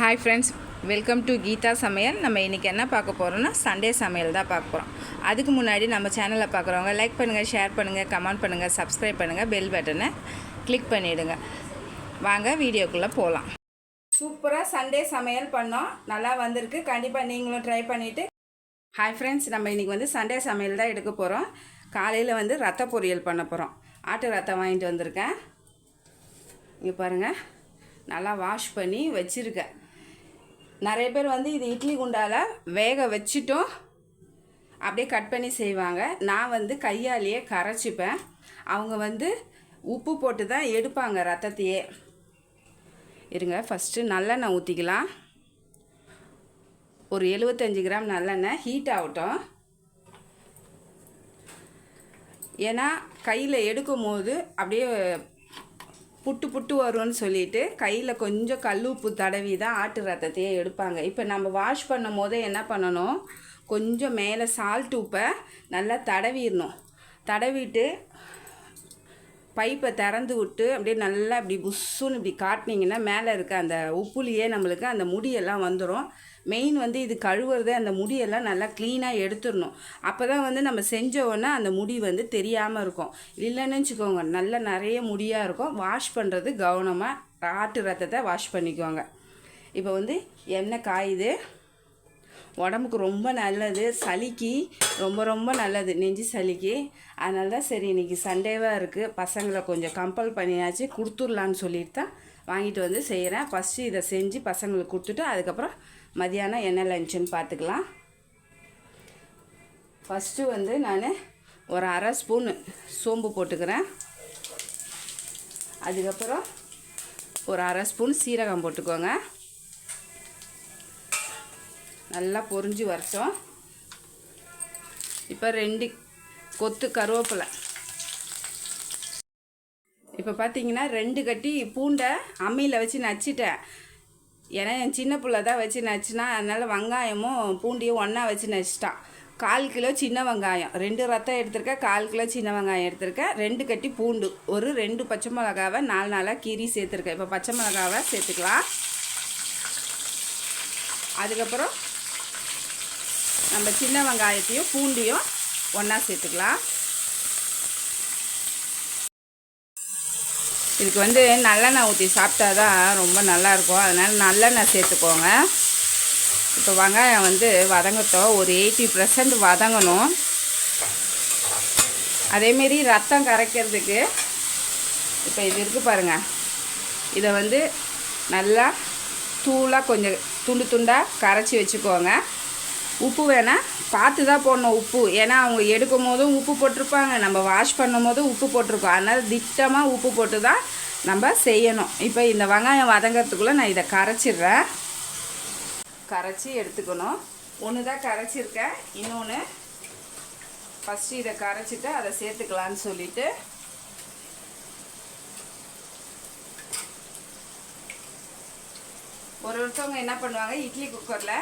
Hi friends welcome to Geetha சமையல் நம்ம இன்றைக்கி என்ன பார்க்க போகிறோம்னா சண்டே சமையல் தான் பார்க்க போகிறோம் அதுக்கு முன்னாடி நம்ம சேனலை பார்க்குறவங்க லைக் பண்ணுங்கள் ஷேர் பண்ணுங்கள் கமெண்ட் பண்ணுங்கள் சப்ஸ்கிரைப் பண்ணுங்கள் பெல் பட்டனை கிளிக் பண்ணிவிடுங்க வாங்க வீடியோக்குள்ளே போகலாம் சூப்பராக சண்டே சமையல் பண்ணோம். நல்லா வந்திருக்கு. கண்டிப்பாக நீங்களும் ட்ரை பண்ணிவிட்டு ஹாய் ஃப்ரெண்ட்ஸ் நம்ம இன்றைக்கி வந்து சண்டே சமையல் தான் எடுக்க போகிறோம் காலையில் வந்து ரத்த பொரியல் பண்ண போகிறோம் ஆட்டு ரத்தம் வாங்கிட்டு வந்திருக்கேன். இங்கே பாருங்கள் நல்லா வாஷ் பண்ணி வச்சுருக்கேன். நிறைய பேர் வந்து இது இட்லி குண்டால வேக வச்சுட்டும் அப்படியே கட் பண்ணி செய்வாங்க. நான் வந்து கையாலேயே கரைச்சிப்பேன். அவங்க வந்து உப்பு போட்டு தான் எடுப்பாங்க ரத்தத்தையே. இருங்க ஃபஸ்ட்டு நல்லெண்ணெய் ஊற்றிக்கலாம் ஒரு எழுபத்தஞ்சி கிராம் நல்லெண்ணெய் ஹீட் ஆகட்டும். ஏன்னா கையில் எடுக்கும் போது அப்படியே புட்டு புட்டு வரும்னு சொல்லிட்டு கையில் கொஞ்சம் கல் உப்பு தடவி தான் ஆட்டு ரத்தத்தையே எடுப்பாங்க. இப்போ நம்ம வாஷ் பண்ணும் போதே என்ன பண்ணணும்? கொஞ்சம் மேலே சால்ட் உப்பை நல்லா தடவிடணும். தடவிட்டு பைப்பை திறந்து விட்டு அப்படியே நல்லா இப்படி புஷ்ஷுன்னு இப்படி காட்டினீங்கன்னா மேலே இருக்க அந்த உப்புலேயே நம்மளுக்கு அந்த முடியெல்லாம் வந்துடும் மெயின் வந்து இது கழுவுறதே அந்த முடியெல்லாம் நல்லா க்ளீனாக எடுத்துடணும். அப்போ தான் வந்து நம்ம செஞ்ச உடனே அந்த முடி வந்து தெரியாமல் இருக்கும். இல்லைன்னு வச்சுக்கோங்க நல்லா நிறைய முடியாக இருக்கும். வாஷ் பண்ணுறது கவனமாக ஆட்டு ரத்தத்தை வாஷ் பண்ணிக்கோங்க. இப்போ வந்து எண்ணெய் காயுது. உடம்புக்கு ரொம்ப நல்லது. சளிக்கு ரொம்ப ரொம்ப நல்லது. நெஞ்சு சளிக்கு. அதனால தான் சரி இன்றைக்கி சண்டேவாக இருக்குது பசங்களை கொஞ்சம் கம்பல் பண்ணியாச்சு கொடுத்துர்லான்னு சொல்லிட்டு தான் வாங்கிட்டு வந்து செய்கிறேன் ஃபஸ்ட்டு இதை செஞ்சு பசங்களுக்கு கொடுத்துட்டு அதுக்கப்புறம் மதியானம் என்ன லஞ்சுன்னு பார்த்துக்கலாம். ஃபஸ்ட்டு வந்து நான் ஒரு அரை ஸ்பூனு சோம்பு போட்டுக்கிறேன். அதுக்கப்புறம் ஒரு அரை ஸ்பூன் சீரகம் போட்டுக்கோங்க. நல்லா பொரிஞ்சு வரட்டும். இப்போ ரெண்டு கொத்து கருவேப்பிலை. இப்போ பார்த்தீங்கன்னா ரெண்டு கட்டி பூண்டை அம்மியில் வச்சு நச்சிட்டேன். ஏன்னா என் சின்ன பிள்ளை தான் வச்சு நச்சுனா அதனால் வெங்காயமும் பூண்டியும் ஒன்றா வச்சு நச்சிட்டான். கால் கிலோ சின்ன வெங்காயம். ரெண்டு ரத்தம் எடுத்திருக்கேன் கால் கிலோ சின்ன வெங்காயம் எடுத்திருக்கேன் ரெண்டு கட்டி பூண்டு. ஒரு ரெண்டு பச்சை மிளகாவை நாலு நாளாக கீரி சேர்த்துருக்கேன். இப்போ பச்சை மிளகாவை சேர்த்துக்கலாம். அதுக்கப்புறம் நம்ம சின்ன வெங்காயத்தையும் பூண்டியும் ஒன்றா சேர்த்துக்கலாம். இதுக்கு வந்து நல்லெண்ணெய் ஊற்றி சாப்பிட்டா தான் ரொம்ப நல்லாயிருக்கும். அதனால் நல்லெண்ணெய் சேர்த்துக்கோங்க. இப்போ வெங்காயம் வந்து வதங்கட்டும். ஒரு எயிட்டி பர்சன்ட் வதங்கணும். அதேமாரி ரத்தம் கரைக்கிறதுக்கு இப்போ இது இருக்குது பாருங்கள் இதை வந்து நல்லா தூளாக கொஞ்சம் துண்டு துண்டாக கரைச்சி வச்சுக்கோங்க. உப்பு வேணால் பார்த்து தான் போடணும் உப்பு. ஏன்னா அவங்க எடுக்கும் போதும் உப்பு போட்டிருப்பாங்க. நம்ம வாஷ் பண்ணும் போதும் உப்பு போட்டிருக்கோம். அதனால் திட்டமாக உப்பு போட்டு தான் நம்ம செய்யணும். இப்போ இந்த வெங்காயம் வதங்கிறதுக்குள்ளே நான் இதை கரைச்சிடுறேன். கரைச்சி எடுத்துக்கணும். ஒன்று தான் கரைச்சிருக்கேன். இன்னொன்று ஃபஸ்ட்டு இதை கரைச்சிட்டு அதை சேர்த்துக்கலான்னு சொல்லிட்டு. ஒரு ஒருத்தவங்க என்ன பண்ணுவாங்க? இட்லி குக்கரில்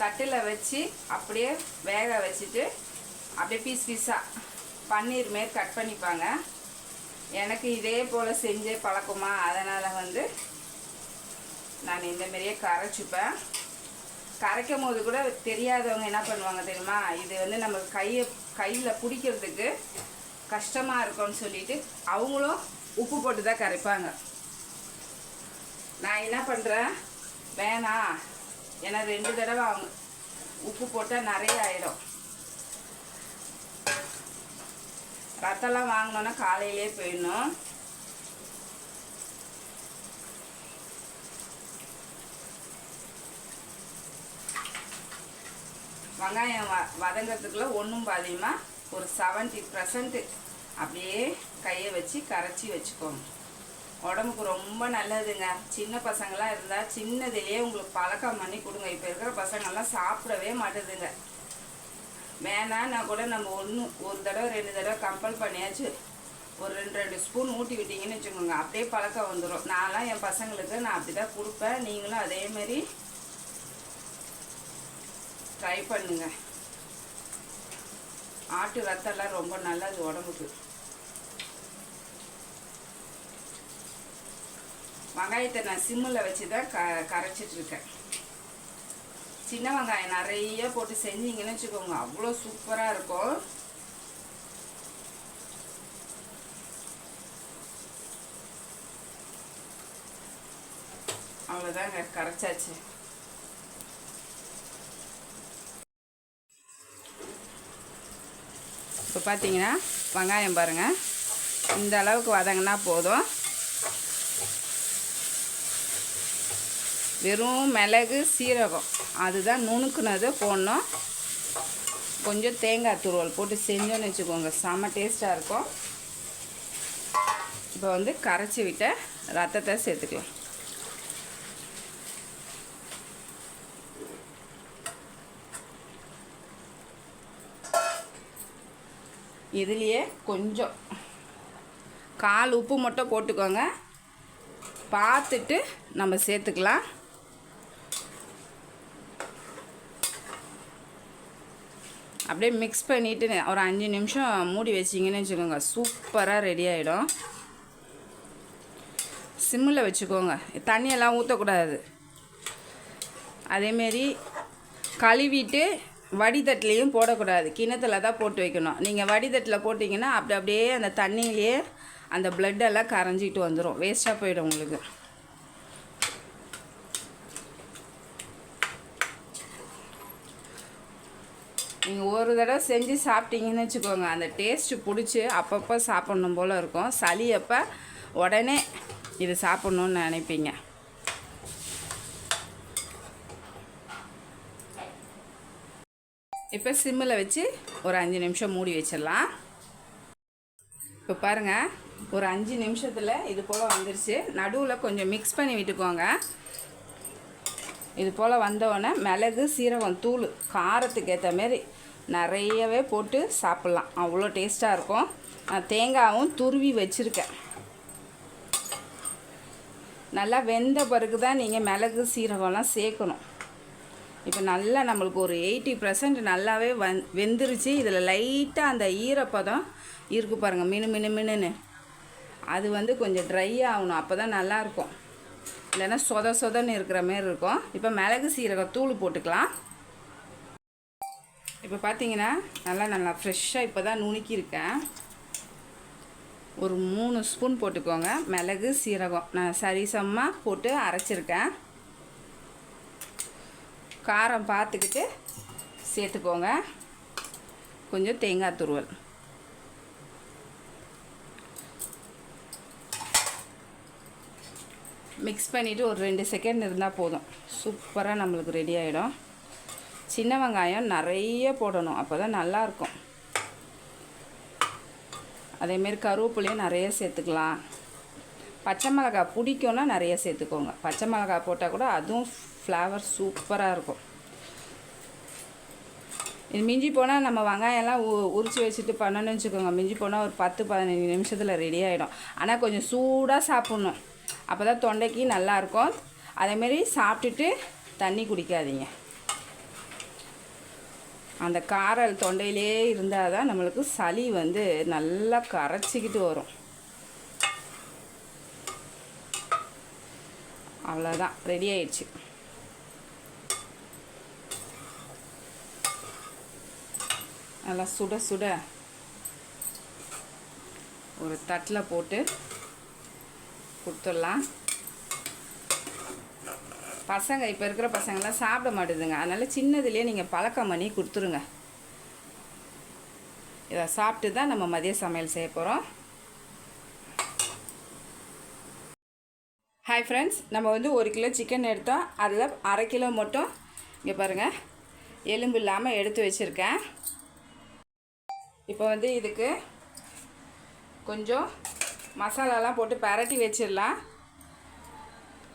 தட்டில் வச்சு அப்படியே வேக வச்சுட்டு அப்படியே பீஸ் பீஸாக பன்னீர் மாரி கட் பண்ணிப்பாங்க. எனக்கு இதே போல் செஞ்சே பழக்கமா. அதனால் வந்து நான் இந்த மாரியே கரைச்சிப்பேன். கரைக்கும் போது கூட தெரியாதவங்க என்ன பண்ணுவாங்க தெரியுமா? இது வந்து நம்ம கையை கையில் பிடிக்கிறதுக்கு கஷ்டமாக இருக்கும்னு சொல்லிட்டு அவங்களும் உப்பு போட்டு தான் கரைப்பாங்க. நான் என்ன பண்ணுறேன் வேணாம். ஏன்னா ரெண்டு தடவை அவங்க உப்பு போட்டால் நிறைய ஆயிடும். ரத்தம்லாம் வாங்கினோன்னா காலையிலே போயிடணும். வெங்காயம் வ வதங்கிறதுக்குள்ள ஒன்றும் பாதியமாக ஒரு செவன்ட்டி பர்சன்ட்டு அப்படியே கையை வச்சு கரைச்சி வச்சுக்கோங்க. உடம்புக்கு ரொம்ப நல்லதுங்க. சின்ன பசங்களாம் இருந்தால் சின்னதுலேயே உங்களுக்கு பழக்கம் பண்ணி கொடுங்க. இப்போ இருக்கிற பசங்கள்லாம் சாப்பிடவே மாட்டேதுங்க. வேணான்னா கூட நம்ம ஒன்று ஒரு தடவை ரெண்டு தடவை கம்பல் பண்ணியாச்சு. ஒரு ரெண்டு ரெண்டு ஸ்பூன் ஊட்டி விட்டீங்கன்னு வச்சுக்கோங்க. அப்படியே பழக்கம் வந்துடும் நான்லாம் என் பசங்களுக்கு நான் அப்படி தான் கொடுப்பேன். நீங்களும் அதேமாரி ட்ரை பண்ணுங்க. ஆட்டு ரத்தம்லாம் ரொம்ப நல்லது உடம்புக்கு. வெங்காயத்தை நான் சிம்மில் வச்சு தான் க கரைச்சிட்டு இருக்கேன் சின்ன வெங்காயம் நிறைய போட்டு செஞ்சீங்கன்னு வச்சுக்கோங்க அவ்வளோ சூப்பராக இருக்கும். அவ்வளோதாங்க கரைச்சாச்சு. இப்போ பார்த்தீங்கன்னா வெங்காயம் பாருங்கள் இந்த அளவுக்கு வதங்கினா போதும். வெறும் மிளகு சீரகம். அதுதான் நுணுக்குனது போடணும். கொஞ்சம் தேங்காய் துருவல் போட்டு செஞ்சோன்னு வச்சுக்கோங்க. செம்ம டேஸ்ட்டாக இருக்கும். இப்போ வந்து கரைச்சி விட்ட ரத்தத்தை சேர்த்துக்கலாம். இதுலேயே கொஞ்சம் கால் உப்பு மட்டும் போட்டுக்கோங்க. பார்த்துட்டு நம்ம சேர்த்துக்கலாம். அப்படியே மிக்ஸ் பண்ணிவிட்டு ஒரு அஞ்சு நிமிஷம் மூடி வச்சிங்கன்னு வச்சுக்கோங்க. சூப்பராக ரெடி ஆகிடும் சிம்மில் வச்சுக்கோங்க. தண்ணியெல்லாம் ஊற்றக்கூடாது அதேமாரி கழுவிட்டு வடிதட்டிலையும் போடக்கூடாது. கிணத்துல தான் போட்டு வைக்கணும். நீங்கள் வடிதட்டில் போட்டிங்கன்னா அப்படி அப்படியே அந்த தண்ணியிலேயே அந்த பிளட்டெல்லாம் கரைஞ்சிக்கிட்டு வந்துடும் வேஸ்ட்டாக போயிடும் உங்களுக்கு. நீங்கள் ஒரு தடவை செஞ்சு சாப்பிட்டீங்கன்னு வச்சுக்கோங்க. அந்த டேஸ்ட்டு பிடிச்சி அப்பப்போ சாப்பிட்ணும் போல் இருக்கும். சளி அப்போ உடனே இது சாப்பிட்ணுன்னு நினைப்பீங்க. இப்போ சிம்மில் வச்சு ஒரு அஞ்சு நிமிஷம் மூடி வச்சிடலாம். இப்போ பாருங்கள் ஒரு அஞ்சு நிமிஷத்தில் இது போல் வந்துருச்சு. நடுவில் கொஞ்சம் மிக்ஸ் பண்ணி விட்டுக்கோங்க. இது போல் வந்தோடனே மிளகு சீரகம் தூள் காரத்துக்கு ஏற்ற மாரி நிறையவே போட்டு சாப்பிட்லாம். அவ்வளோ டேஸ்ட்டாக இருக்கும். நான் தேங்காயும் துருவி வச்சுருக்கேன். நல்லா வெந்த பிறகு தான் நீங்கள் மிளகு சீரகம்லாம் சேர்க்கணும். இப்போ நல்லா நம்மளுக்கு ஒரு எயிட்டி பர்சன்ட் நல்லாவே வந் வெந்துருச்சு. இதில் லைட்டாக அந்த ஈரப்பதம் இருக்கு பாருங்கள் மினு மினு மினுன்னு. அது வந்து கொஞ்சம் ட்ரை ஆகணும். அப்போ தான் நல்லாயிருக்கும் இல்லைன்னா சொத சொதன்னு இருக்கிற மாரி இருக்கும். இப்போ மிளகு சீரக தூள் போட்டுக்கலாம். இப்போ பார்த்தீங்கன்னா நல்லா நல்லா ஃப்ரெஷ்ஷாக இப்போ தான் நுணுக்கியிருக்கேன். ஒரு மூணு ஸ்பூன் போட்டுக்கோங்க. மிளகு சீரகம் நான் சரிசமாக போட்டு அரைச்சிருக்கேன். காரம் பார்த்துக்கிட்டு சேர்த்துக்கோங்க. கொஞ்சம் தேங்காய் துருவல். மிக்ஸ் பண்ணிவிட்டு ஒரு ரெண்டு செகண்ட் இருந்தால் போதும். சூப்பராக நம்மளுக்கு ரெடி ஆகிடும் சின்ன வெங்காயம் நிறைய போடணும். அப்போ தான் நல்லாயிருக்கும் அதேமாரி கருவேப்பிலையும் நிறைய சேர்த்துக்கலாம். பச்சை மிளகாய் பிடிக்கும்னா நிறைய சேர்த்துக்கோங்க. பச்சை மிளகாய் போட்டால் கூட அதுவும் ஃப்ளேவர் சூப்பராக இருக்கும். இது மிஞ்சி போனால் நம்ம வெங்காயம்லாம் உ உரிச்சு வச்சுட்டு பண்ணணும்னு வச்சுக்கோங்க. மிஞ்சி போனால் ஒரு பத்து பதினஞ்சு நிமிஷத்தில் ரெடி ஆகிடும் ஆனால் கொஞ்சம் சூடாக சாப்பிட்ணும். அப்போ தான் தொண்டைக்கு நல்லாயிருக்கும். அதேமாரி சாப்பிட்டுட்டு தண்ணி குடிக்காதீங்க. அந்த காரல் தொண்டையிலே இருந்தால் தான் நம்மளுக்கு சளி வந்து நல்லா கரைச்சிக்கிட்டு வரும். அவ்வளோதான் ரெடி ஆயிடுச்சு. நல்லா சுட சுட ஒரு தட்டில் போட்டு கொடுத்துடலாம். பசங்க இப்போ இருக்கிற பசங்களாம் சாப்பிட மாட்டேதுங்க. அதனால் சின்னதுலேயே நீங்கள் பழக்கம் பண்ணி கொடுத்துருங்க. இதை சாப்பிட்டு தான் நம்ம மதிய சமையல் செய்ய போகிறோம் ஹாய் ஃப்ரெண்ட்ஸ் நம்ம வந்து ஒரு கிலோ சிக்கன் எடுத்தோம். அதில் அரை கிலோ மட்டும் இங்கே பாருங்கள் எலும்பு இல்லாமல் எடுத்து வச்சுருக்கேன். இப்போ வந்து இதுக்கு கொஞ்சம் மசாலாலாம் போட்டு பரட்டி வச்சிடலாம்.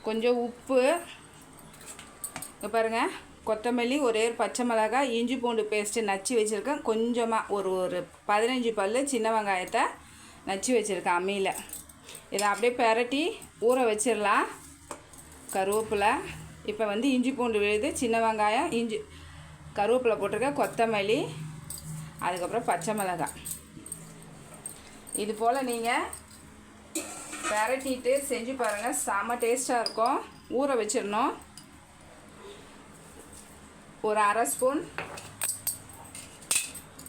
கொஞ்சம் உப்பு. இங்கே பாருங்கள் கொத்தமல்லி ஒரே ஒரு பச்சை மிளகாய் இஞ்சி பூண்டு பேஸ்ட்டு நச்சு வச்சுருக்கேன். கொஞ்சமாக ஒரு ஒரு பதினஞ்சு பல் சின்ன வெங்காயத்தை நச்சு வச்சுருக்கேன் அம்மியில். இதை அப்படியே பெரட்டி ஊற வச்சிடலாம். கருவேப்பிலை. இப்போ வந்து இஞ்சி பூண்டு விழுது சின்ன வெங்காயம் இஞ்சி கருவேப்பிலை போட்டிருக்கேன் கொத்தமல்லி அதுக்கப்புறம் பச்சை மிளகாய் இது போல் நீங்கள் பரட்டிட்டு செஞ்சு பாருங்கள் செம்ம டேஸ்ட்டாக இருக்கும். ஊற வச்சிடணும். ஒரு அரை ஸ்பூன்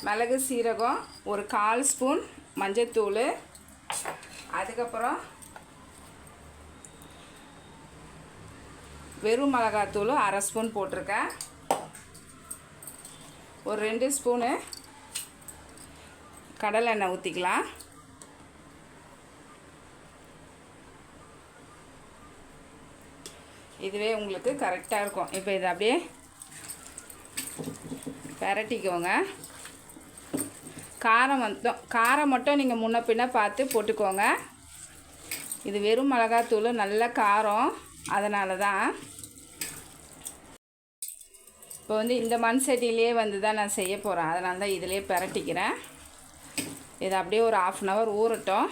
மிளகு சீரகம் ஒரு கால் ஸ்பூன் மஞ்சத்தூள் அதுக்கப்புறம் வெறும் மிளகாத்தூள் அரை ஸ்பூன் போட்டிருக்கேன். ஒரு ரெண்டு ஸ்பூனு கடலை எண்ணெய் ஊற்றிக்கலாம் இதுவே உங்களுக்கு கரெக்டாக இருக்கும். இப்போ இதை அப்படியே பரட்டிக்கோங்க. காரம் மட்டும் காரம் மட்டும் நீங்கள் முன்ன பின்ன பார்த்து போட்டுக்கோங்க. இது வெறும் மிளகாத்தூள் நல்ல காரம். அதனால தான் இப்போ வந்து இந்த மண் சட்டியிலே வந்து தான் நான் செய்ய போகிறேன் அதனால தான் இதிலே பெரட்டிக்கிறேன். இது அப்படியே ஒரு ஆஃப் அன் ஹவர் ஊறட்டும்.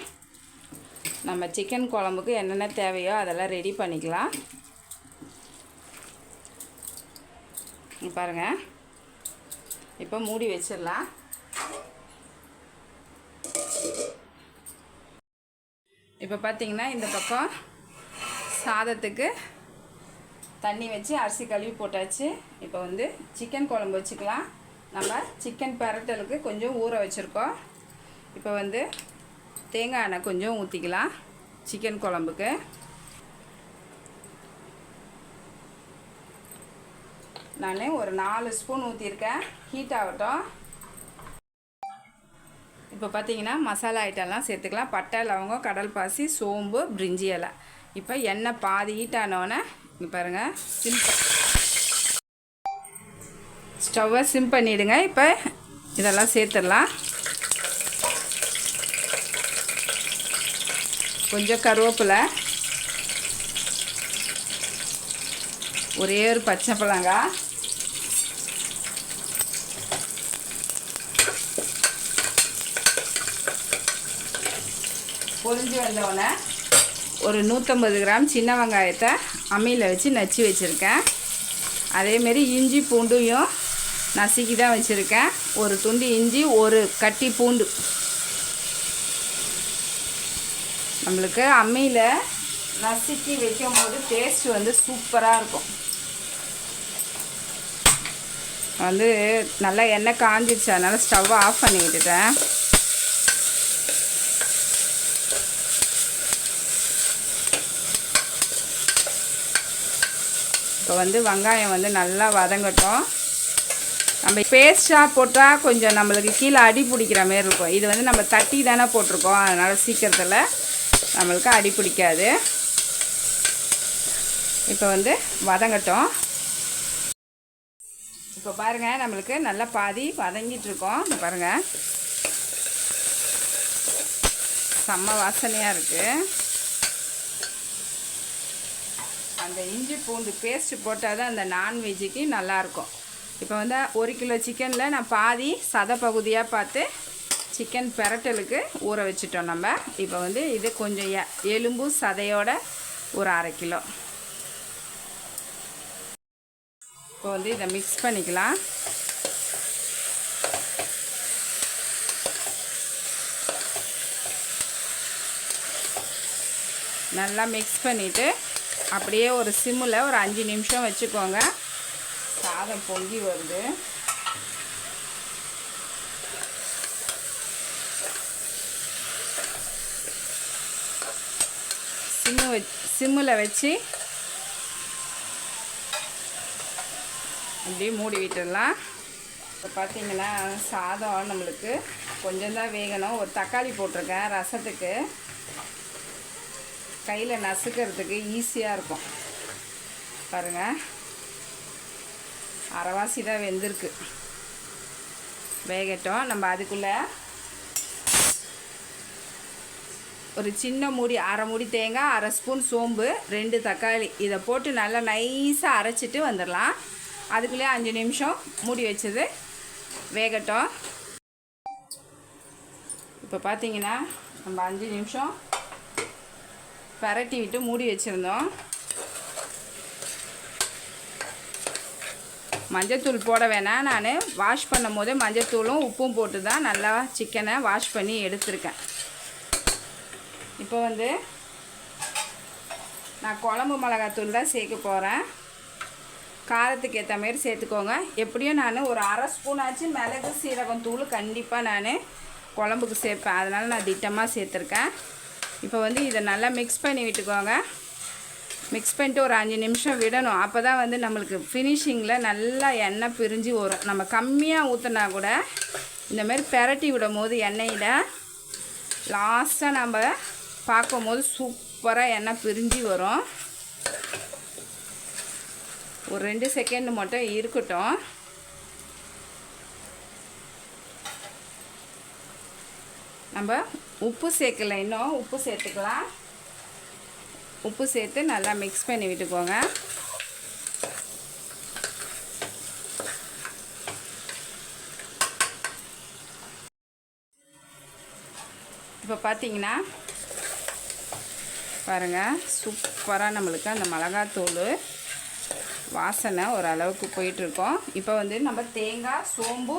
நம்ம சிக்கன் குழம்புக்கு என்னென்ன தேவையோ அதெல்லாம் ரெடி பண்ணிக்கலாம். பாருங்கள் இப்போ மூடி வச்சிடலாம். இப்போ பார்த்தீங்கன்னா இந்த பக்கம் சாதத்துக்கு தண்ணி வச்சு அரிசி கழுவி போட்டாச்சு. இப்போ வந்து சிக்கன் குழம்பு வச்சுக்கலாம். நம்ம சிக்கன் பரட்டலுக்கு கொஞ்சம் ஊற வச்சுருக்கோம். இப்போ வந்து தேங்காய் எண்ணெய் கொஞ்சம் ஊற்றிக்கலாம் சிக்கன் குழம்புக்கு. நான் ஒரு நாலு ஸ்பூன் ஊற்றிருக்கேன் ஹீட் ஆகட்டும். இப்போ பார்த்தீங்கன்னா மசாலா ஐட்டம்லாம் சேர்த்துக்கலாம். பட்டை லவங்கம் கடல் பாசி சோம்பு பிரிஞ்சி இலை. இப்போ எண்ணெய் பாதி ஹீட் இங்கே பாருங்கள் சிம் ஸ்டவ்வை சிம் பண்ணிவிடுங்க இப்போ இதெல்லாம் சேர்த்துடலாம். கொஞ்சம் கருவேப்பிலை. ஒரே ஒரு பச்சை பழங்காய் பொரிஞ்சு வந்தோடனே ஒரு நூற்றம்பது கிராம் சின்ன வெங்காயத்தை அம்மியில் வச்சு நச்சு வச்சுருக்கேன். அதேமாரி இஞ்சி பூண்டையும் நசுக்கி தான் வச்சுருக்கேன். ஒரு துண்டு இஞ்சி ஒரு கட்டி பூண்டு. நம்மளுக்கு அம்மியில் நசுக்கி வைக்கும் போது டேஸ்ட் வந்து சூப்பராக இருக்கும். வந்து நல்லா எண்ணெய் காஞ்சிடுச்சு அதனால் ஸ்டவ்வை ஆஃப் பண்ணி விட்டுட்டேன் இப்போ வந்து வெங்காயம் வந்து நல்லா வதங்கட்டும். நம்ம பேஸ்ட்டாக போட்டால் கொஞ்சம் நம்மளுக்கு கீழே அடி பிடிக்கிற மாரி இருக்கும். இது வந்து நம்ம தட்டி தானே போட்டிருக்கோம். அதனால் சீக்கிரத்தில் நம்மளுக்கு அடி பிடிக்காது. இப்போ வந்து வதங்கட்டும். இப்போ பாருங்கள் நம்மளுக்கு நல்லா பாதி வதங்கிட்டுருக்கோம் இந்த பாருங்கள் செம்ம வாசனையாக இருக்குது அந்த இஞ்சி பூண்டு பேஸ்ட்டு போட்டால் தான் அந்த நான்வெஜ்ஜுக்கு நல்லாயிருக்கும். இப்போ வந்து ஒரு கிலோ சிக்கனில் நான் பாதி சத பகுதியாக பார்த்து சிக்கன் பெரட்டலுக்கு ஊற வச்சிட்டோம் நம்ம. இப்போ வந்து இது கொஞ்சம் எ எலும்பு சதையோட ஒரு அரை கிலோ. இப்போ வந்து இதை மிக்ஸ் பண்ணிக்கலாம். நல்லா மிக்ஸ் பண்ணிவிட்டு அப்படியே ஒரு சிம்மில் ஒரு அஞ்சு நிமிஷம் வச்சுக்கோங்க. சாதம் பொங்கி வருது. சிம்மு வச் சிம்மில் வச்சு அப்படியே மூடி விட்டுடலாம். இப்போ பார்த்தீங்கன்னா சாதம் நம்மளுக்கு கொஞ்சம் தான் வேகணும். ஒரு தக்காளி போட்டிருக்கேன் ரசத்துக்கு. கையில் நசுக்கிறதுக்கு ஈஸியாக இருக்கும். பாருங்கள் அரைவாசி தான் வெந்திருக்கு. வேகட்டும். நம்ம அதுக்குள்ளே ஒரு சின்ன மூடி அரை மூடி தேங்காய் அரை ஸ்பூன் சோம்பு ரெண்டு தக்காளி. இதை போட்டு நல்லா நைஸாக அரைச்சிட்டு வந்துடலாம். அதுக்குள்ளே அஞ்சு நிமிஷம் மூடி வச்சது. வேகட்டும். இப்போ பார்த்தீங்கன்னா நம்ம அஞ்சு நிமிஷம் பரட்டி விட்டு மூடி வச்சுருந்தோம். மஞ்சத்தூள் போட வேணாம். நான் வாஷ் பண்ணும் போது மஞ்சத்தூளும் உப்பும் போட்டு தான் நல்லா சிக்கனை வாஷ் பண்ணி எடுத்திருக்கேன். இப்போ வந்து நான் குழம்பு மிளகாத்தூள் தான் சேர்க்க போகிறேன் காரத்துக்கு ஏற்ற மாதிரி சேர்த்துக்கோங்க. எப்படியும் நான் ஒரு அரை ஸ்பூனாச்சும் மிளகு சீரகம் தூள் கண்டிப்பாக நான் குழம்புக்கு சேர்ப்பேன். அதனால் நான் திட்டமாக சேர்த்துருக்கேன். இப்போ வந்து இதை நல்லா மிக்ஸ் பண்ணி விட்டுக்கோங்க. மிக்ஸ் பண்ணிட்டு ஒரு அஞ்சு நிமிஷம் விடணும். அப்போ தான் வந்து நம்மளுக்கு ஃபினிஷிங்கில் நல்லா எண்ணெய் பிரிஞ்சு வரும். நம்ம கம்மியாக ஊற்றினா கூட இந்தமாரி பெரட்டி விடும் போது எண்ணெயில் லாஸ்ட்டாக நம்ம பார்க்கும்போது சூப்பராக எண்ணெய் பிரிஞ்சு வரும். ஒரு ரெண்டு செகண்ட் மட்டும் இருக்கட்டும். நம்ம உப்பு சேர்க்கல இன்னும். உப்பு சேர்த்துக்கலாம். உப்பு சேர்த்து நல்லா மிக்ஸ் பண்ணி விட்டுக்கோங்க. இப்போ பார்த்தீங்கன்னா பாருங்கள் சூப்பராக நம்மளுக்கு அந்த மிளகாத்தூள் வாசனை ஓரளவுக்கு போயிட்டுருக்கோம் இப்போ வந்து நம்ம தேங்காய் சோம்பு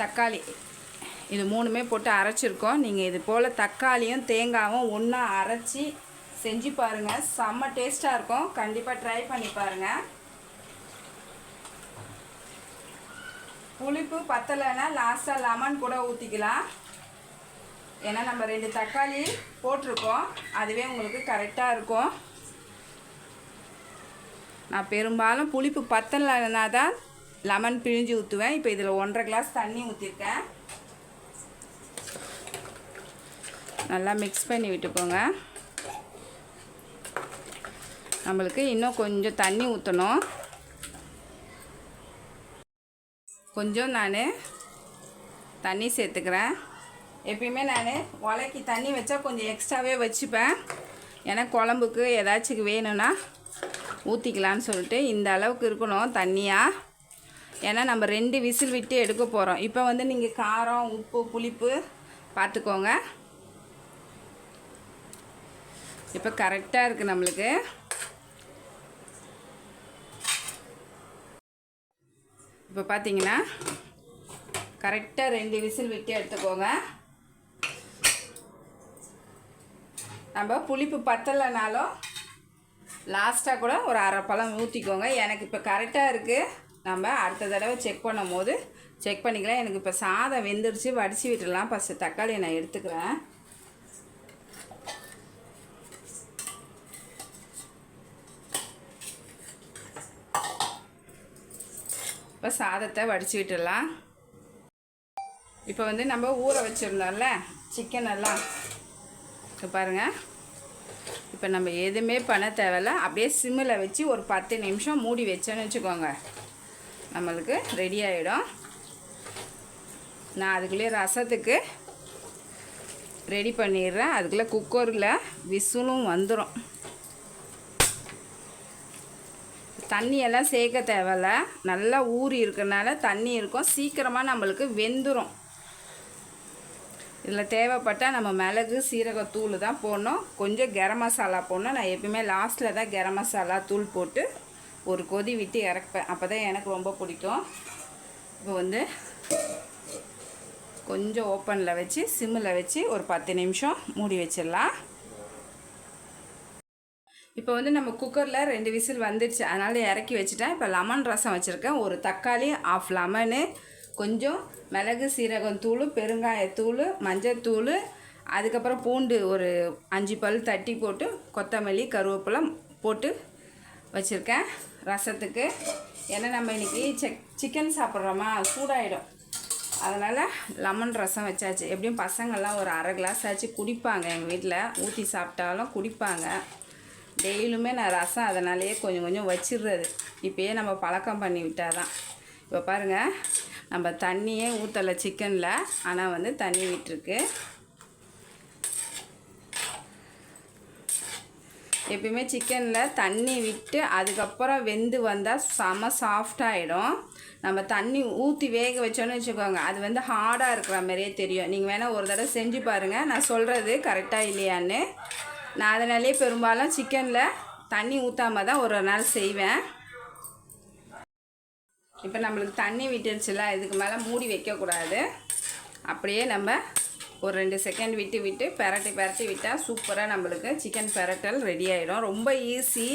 தக்காளி இது மூணுமே போட்டு அரைச்சிருக்கோம். நீங்கள் இது போல் தக்காளியும் தேங்காயும் ஒன்றா அரைச்சி செஞ்சு பாருங்கள் செம்ம டேஸ்ட்டாக இருக்கும். கண்டிப்பாக ட்ரை பண்ணி பாருங்கள் புளிப்பு பத்தலைன்னா லாஸ்ட்டாக லெமன் கூட ஊற்றிக்கலாம் ஏன்னா நம்ம ரெண்டு தக்காளி போட்டிருக்கோம். அதுவே உங்களுக்கு கரெக்டாக இருக்கும். நான் பெரும்பாலும் புளிப்பு பத்தலைன்னா தான் லெமன் பிழிஞ்சு ஊற்றுவேன் இப்போ இதில் ஒன்றரை கிளாஸ் தண்ணி ஊற்றிருக்கேன் நல்லா மிக்ஸ் பண்ணி விட்டுக்கோங்க. நம்மளுக்கு இன்னும் கொஞ்சம் தண்ணி ஊற்றணும் கொஞ்சம் நான் தண்ணி சேர்த்துக்கிறேன். எப்பயுமே நான் உலைக்கு தண்ணி வச்சா கொஞ்சம் எக்ஸ்ட்ராவே வச்சுப்பேன். ஏன்னா குழம்புக்கு ஏதாச்சும் வேணும்னா ஊற்றிக்கலான்னு சொல்லிட்டு இந்த அளவுக்கு இருக்கணும் தண்ணியாக ஏன்னா நம்ம ரெண்டு விசில் விட்டு எடுக்க போகிறோம் இப்போ வந்து நீங்கள் காரம் உப்பு புளிப்பு பார்த்துக்கோங்க இப்போ கரெக்டாக இருக்குது நம்மளுக்கு. இப்போ பார்த்தீங்கன்னா கரெக்டாக ரெண்டு விசில் விட்டு எடுத்துக்கோங்க. நம்ம புளிப்பு பத்தலைனாலும் லாஸ்ட்டாக கூட ஒரு அரை பழம் ஊற்றிக்கோங்க எனக்கு இப்போ கரெக்டாக இருக்குது நம்ம அடுத்த தடவை செக் பண்ணும் போது செக் பண்ணிக்கலாம். எனக்கு இப்போ சாதம் வெந்துருச்சு. வடித்து விட்டுடலாம். ஃபஸ்ட்டு தக்காளியை நான் எடுத்துக்கிறேன். இப்போ சாதத்தை வடித்து விட்டுடலாம். இப்போ வந்து நம்ம ஊற வச்சுருந்தோம்ல சிக்கன் எல்லாம். இப்போ பாருங்கள் இப்போ நம்ம எதுவுமே பண்ண தேவையில்ல. அப்படியே சிம்மில் வச்சு ஒரு பத்து நிமிஷம் மூடி வச்சோன்னு வச்சுக்கோங்க. நம்மளுக்கு ரெடி ஆகிடும் நான் அதுக்குள்ளேயே ரசத்துக்கு ரெடி பண்ணிடுறேன். அதுக்குள்ளே குக்கரில் விசிலும் வந்துடும் தண்ணியெல்லாம் சேர்க்க தேவையில்ல. நல்லா ஊறி இருக்கிறனால தண்ணி இருக்கும். சீக்கிரமாக நம்மளுக்கு வெந்துடும் இதில் தேவைப்பட்டால் நம்ம மிளகு சீரகத்தூள் தான் போடணும். கொஞ்சம் கரம் மசாலா போடணும். நான் எப்பயுமே லாஸ்ட்டில் தான் கரம் மசாலா தூள் போட்டு ஒரு கொதி விட்டு இறப்பேன் அப்போ தான் எனக்கு ரொம்ப பிடிக்கும். இப்போ வந்து கொஞ்சம் ஓப்பனில் வச்சு சிம்மில் வச்சு ஒரு பத்து நிமிஷம் மூடி வச்சிடலாம். இப்போ வந்து நம்ம குக்கரில் ரெண்டு விசில் வந்துடுச்சு அதனால் இறக்கி வச்சுட்டேன். இப்போ லெமன் ரசம் வச்சுருக்கேன். ஒரு தக்காளி ஆஃப் லெமனு கொஞ்சம் மிளகு சீரகம் தூள் பெருங்காயத்தூள் மஞ்சத்தூள் அதுக்கப்புறம் பூண்டு ஒரு அஞ்சு பல் தட்டி போட்டு கொத்தமல்லி கருவேப்பிலை போட்டு வச்சுருக்கேன் ரசத்துக்கு. ஏன்னா நம்ம இன்றைக்கி செக் சிக்கன் சாப்பிட்றோமா? சூடாயிடும். அதனால் லெமன் ரசம் வச்சாச்சு. எப்படியும் பசங்கள்லாம் ஒரு அரை கிளாஸ் ஆச்சு குடிப்பாங்க. எங்கள் வீட்டில் ஊற்றி சாப்பிட்டாலும் குடிப்பாங்க. டெய்லியுமே நான் ரசம் அதனாலேயே கொஞ்சம் கொஞ்சம் வச்சிடுறது இப்போயே நம்ம பழக்கம் பண்ணி விட்டால் தான் இப்போ பாருங்கள் நம்ம தண்ணியே ஊற்றலை சிக்கனில் ஆனால் வந்து தண்ணி விட்டுருக்கு. எப்பயுமே சிக்கனில் தண்ணி விட்டு அதுக்கப்புறம் வெந்து வந்தால் செம சாஃப்டாகிடும் நம்ம தண்ணி ஊற்றி வேக வச்சோன்னு வச்சுக்கோங்க அது வந்து ஹார்டாக இருக்கிற மாதிரியே தெரியும். நீங்கள் வேணால் ஒரு தடவை செஞ்சு பாருங்கள் நான் சொல்கிறது கரெக்டாக இல்லையான்னு. நான் அதனாலே பெரும்பாலும் சிக்கனில் தண்ணி ஊற்றாம தான் ஒரு நாள் செய்வேன். இப்போ நம்மளுக்கு தண்ணி விட்டுருச்சுல இதுக்கு மேலே மூடி வைக்கக்கூடாது. அப்படியே நம்ம ஒரு ரெண்டு செகண்ட் விட்டு விட்டு பெரட்டி பெரட்டி விட்டால் சூப்பராக நம்மளுக்கு சிக்கன் பெரட்டல் ரெடி ஆகிடும் ரொம்ப ஈஸி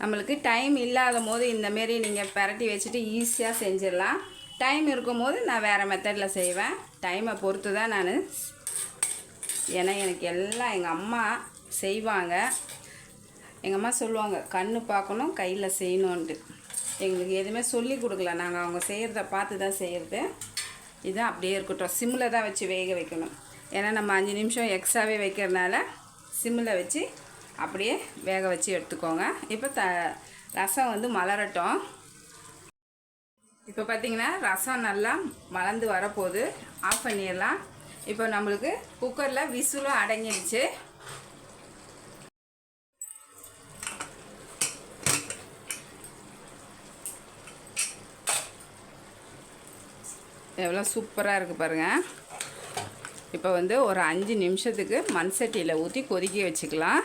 நம்மளுக்கு டைம் இல்லாத போது இந்தமாரி நீங்கள் பெரட்டி வச்சுட்டு ஈஸியாக செஞ்சிடலாம். டைம் இருக்கும் போது நான் வேறு மெத்தடில் செய்வேன். டைமை பொறுத்து தான் நான் ஏன்னா எனக்கு எல்லாம் எங்கள் அம்மா செய்வாங்க. எங்கள் அம்மா சொல்லுவாங்க கண்ணு பார்க்கணும் கையில் செய்யணுன்ட்டு எங்களுக்கு எதுவுமே சொல்லி கொடுக்கல. நாங்கள் அவங்க செய்கிறத பார்த்து தான் செய்கிறது இது அப்படியே இருக்கட்டும். சிம்மில் தான் வச்சு வேக வைக்கணும். ஏன்னா நம்ம அஞ்சு நிமிஷம் எக்ஸ்ட்ராவே வைக்கிறதுனால சிம்மில் வச்சு அப்படியே வேக வச்சு எடுத்துக்கோங்க. இப்போ த ரசம் வந்து மலரட்டும். இப்போ பார்த்தீங்கன்னா ரசம் நல்லா மலர்ந்து வரப்போகுது. ஆஃப் பண்ணிடலாம். இப்போ நம்மளுக்கு குக்கரில் விசிலும் அடங்கிடுச்சு. எவ்வளோ சூப்பராக இருக்குது பாருங்கள் இப்போ வந்து ஒரு அஞ்சு நிமிஷத்துக்கு மண் சட்டியில் ஊற்றி கொதிக்க வச்சுக்கலாம்.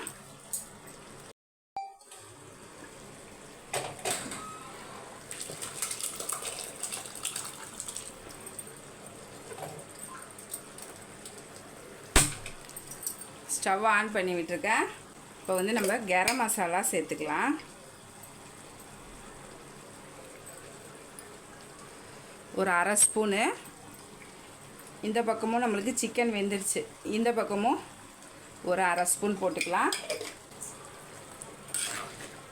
ஸ்டவ் ஆன் பண்ணி விட்டுருக்கேன் இப்போ வந்து நம்ம கரம் மசாலா சேர்த்துக்கலாம். ஒரு அரை ஸ்பூனு. இந்த பக்கமும் நம்மளுக்கு சிக்கன் வெந்துருச்சு. இந்த பக்கமும் ஒரு அரை ஸ்பூன் போட்டுக்கலாம்.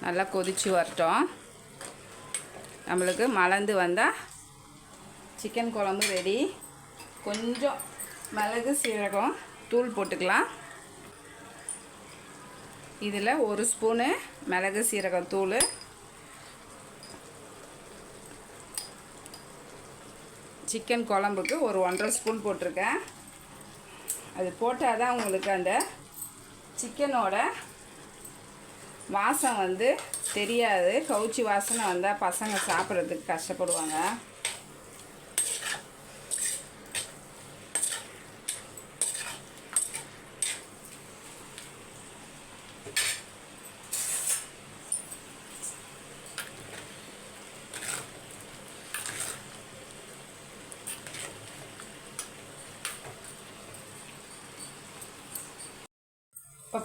நல்லா கொதித்து வரட்டும். நம்மளுக்கு மலர்ந்து வந்தால் சிக்கன் குழம்பு ரெடி. கொஞ்சம் மிளகு சீரகம் தூள் போட்டுக்கலாம். இதில் ஒரு ஸ்பூனு மிளகு சீரகம் தூள். சிக்கன் குழம்புக்கு ஒரு ஒன்றரை ஸ்பூன் போட்டிருக்கேன். அது போட்டால் தான் உங்களுக்கு அந்த சிக்கனோட வாசம் வந்து தெரியாது. கவுச்சி வாசனை வந்தால் பசங்க சாப்பிட்றதுக்கு கஷ்டப்படுவாங்க.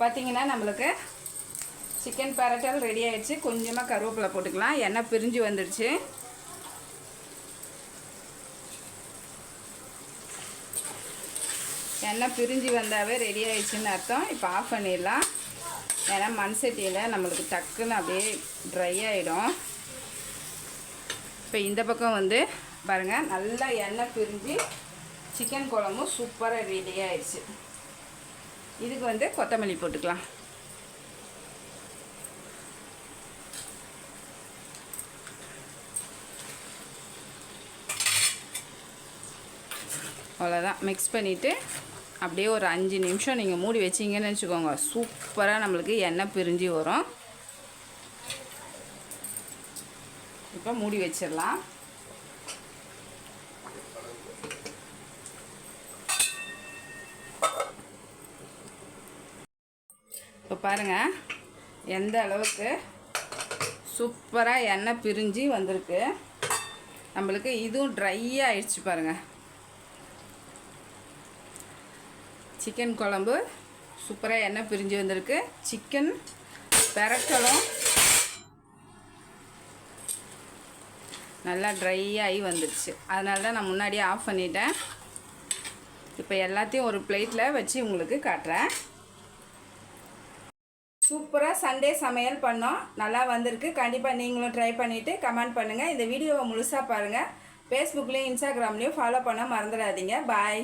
பார்த்தீங்கன்னா நம்மளுக்கு சிக்கன் பரட்டல் ரெடி ஆகிடுச்சு கொஞ்சமாக கருவேப்பிலை போட்டுக்கலாம். எண்ணெய் பிரிஞ்சு வந்துடுச்சு. எண்ணெய் பிரிஞ்சு வந்தாவே ரெடி ஆயிடுச்சுன்னு அர்த்தம். இப்போ ஆஃப் பண்ணிடலாம். ஏன்னா மண் சட்டியில் நம்மளுக்கு டக்குன்னு அப்படியே ட்ரை ஆகிடும் இப்போ இந்த பக்கம் வந்து பாருங்கள் நல்லா எண்ணெய் பிரிஞ்சு சிக்கன் குழம்பும் சூப்பராக ரெடி ஆயிடுச்சு. இதுக்கு வந்து கொத்தமல்லி போட்டுக்கலாம். அவ்வளோதான் மிக்ஸ் பண்ணிவிட்டு அப்படியே ஒரு அஞ்சு நிமிஷம் நீங்கள் மூடி வச்சிங்கன்னு வச்சுக்கோங்க. சூப்பராக நம்மளுக்கு எண்ணெய் பிரிஞ்சு வரும். இப்போ மூடி வச்சிடலாம். பாருங்கள் எந்த அளவுக்கு சூப்பராக எண்ணெய் பிரிஞ்சு வந்திருக்கு. நம்மளுக்கு இதுவும் ட்ரை ஆயிடுச்சு பாருங்கள் சிக்கன் குழம்பு சூப்பராக எண்ணெய் பிரிஞ்சு வந்திருக்கு. சிக்கன் பெரட்டலும் நல்லா ட்ரை ஆகி வந்துடுச்சு. அதனால தான் நான் முன்னாடியே ஆஃப் பண்ணிட்டேன். இப்போ எல்லாத்தையும் ஒரு பிளேட்டில் வச்சு உங்களுக்கு காட்டுறேன். சூப்பராக சண்டே சமையல் பண்ணோம். நல்லா வந்திருக்கு. கண்டிப்பாக நீங்களும் ட்ரை பண்ணிவிட்டு கமெண்ட் பண்ணுங்கள் இந்த வீடியோவை முழுசாக பாருங்கள் ஃபேஸ்புக்லேயும் இன்ஸ்டாகிராம்லேயும் ஃபாலோ பண்ண மறந்துடாதீங்க. பாய்